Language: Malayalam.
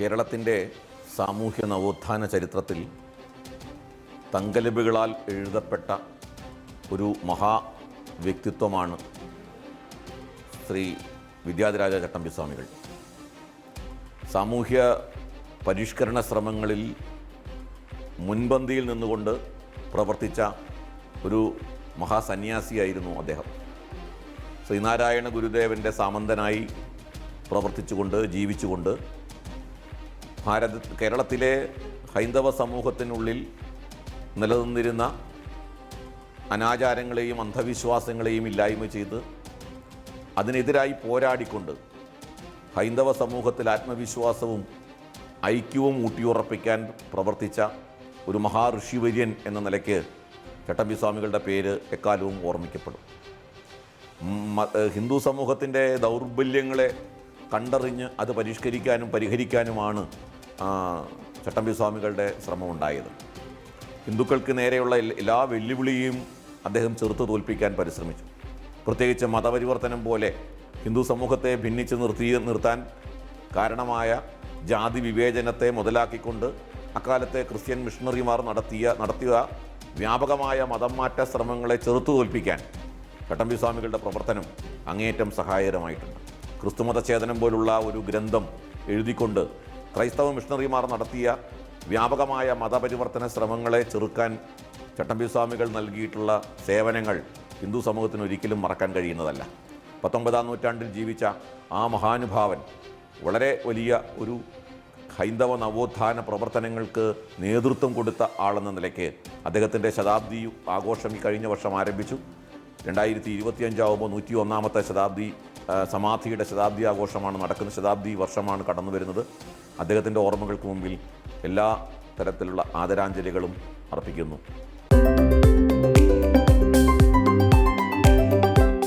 കേരളത്തിന്റെ സാമൂഹ്യ നവോത്ഥാന ചരിത്രത്തിൽ തങ്കലിപികളാൽ എഴുതപ്പെട്ട ഒരു മഹാ വ്യക്തിത്വമാണ് ശ്രീ വിദ്യാധിരാജ ചട്ടമ്പിസ്വാമികൾ. സാമൂഹ്യ പരിഷ്കരണ ശ്രമങ്ങളിൽ മുൻപന്തിയിൽ നിന്നുകൊണ്ട് പ്രവർത്തിച്ച ഒരു മഹാസന്യാസിയായിരുന്നു അദ്ദേഹം. ശ്രീനാരായണ ഗുരുദേവന്റെ സാമന്തനായി പ്രവർത്തിച്ചുകൊണ്ട് ജീവിച്ചുകൊണ്ട് ഭാരത കേരളത്തിലെ ഹൈന്ദവ സമൂഹത്തിനുള്ളിൽ നിലനിന്നിരുന്ന അനാചാരങ്ങളെയും അന്ധവിശ്വാസങ്ങളെയും ഇല്ലായ്മ ചെയ്ത് അതിനെതിരായി പോരാടിക്കൊണ്ട് ഹൈന്ദവ സമൂഹത്തിൽ ആത്മവിശ്വാസവും ഐക്യവും ഊട്ടിയുറപ്പിക്കാൻ പ്രവർത്തിച്ച ഒരു മഹാഋഷിവര്യൻ എന്ന നിലയ്ക്ക് ചട്ടമ്പി സ്വാമികളുടെ പേര് എക്കാലവും ഓർമ്മിക്കപ്പെടും. ഹിന്ദു സമൂഹത്തിന്റെ ദൗർബല്യങ്ങളെ കണ്ടറിഞ്ഞ് അത് പരിഷ്കരിക്കാനും പരിഹരിക്കാനുമാണ് ചട്ടമ്പി സ്വാമികളുടെ ശ്രമം ഉണ്ടായത് ഹിന്ദുക്കൾക്ക് നേരെയുള്ള എല്ലാ വെല്ലുവിളിയും അദ്ദേഹം ചെറുത്ത് തോൽപ്പിക്കാൻ പരിശ്രമിച്ചു. പ്രത്യേകിച്ച് മതപരിവർത്തനം പോലെ ഹിന്ദു സമൂഹത്തെ ഭിന്നിച്ച് നിർത്തി നിർത്താൻ കാരണമായ ജാതി വിവേചനത്തെ മുതലാക്കിക്കൊണ്ട് അക്കാലത്തെ ക്രിസ്ത്യൻ മിഷണറിമാർ നടത്തിയ നടത്തിയ വ്യാപകമായ മതം മാറ്റ ശ്രമങ്ങളെ ചെറുത്തു തോൽപ്പിക്കാൻ ചട്ടമ്പി സ്വാമികളുടെ പ്രവർത്തനം അങ്ങേയറ്റം സഹായകരമായിട്ടുണ്ട്. ക്രിസ്തുമതഛേദനം പോലുള്ള ഒരു ഗ്രന്ഥം എഴുതിക്കൊണ്ട് ക്രൈസ്തവ മിഷണറിമാർ നടത്തിയ വ്യാപകമായ മതപരിവർത്തന ശ്രമങ്ങളെ ചെറുക്കാൻ ചട്ടമ്പി സ്വാമികൾ നൽകിയിട്ടുള്ള സേവനങ്ങൾ ഹിന്ദു സമൂഹത്തിന് ഒരിക്കലും മറക്കാൻ കഴിയുന്നതല്ല. പത്തൊമ്പതാം നൂറ്റാണ്ടിൽ ജീവിച്ച ആ മഹാനുഭാവൻ വളരെ വലിയ ഒരു ഹൈന്ദവ നവോത്ഥാന പ്രവർത്തനങ്ങൾക്ക് നേതൃത്വം കൊടുത്ത ആളെന്ന നിലയ്ക്ക് അദ്ദേഹത്തിന്റെ ശതാബ്ദി ആഘോഷം ഈ കഴിഞ്ഞ വർഷം ആരംഭിച്ചു. രണ്ടായിരത്തി ഇരുപത്തിയഞ്ചാവുമ്പോൾ നൂറ്റി ഒന്നാമത്തെ ശതാബ്ദി സമാധിയുടെ ശതാബ്ദി ആഘോഷമാണ് നടക്കുന്ന ശതാബ്ദി വർഷമാണ് കടന്നു വരുന്നത്. അദ്ദേഹത്തിന്റെ ഓർമ്മകൾക്ക് മുമ്പിൽ എല്ലാ തരത്തിലുള്ള ആദരാഞ്ജലികളും അർപ്പിക്കുന്നു.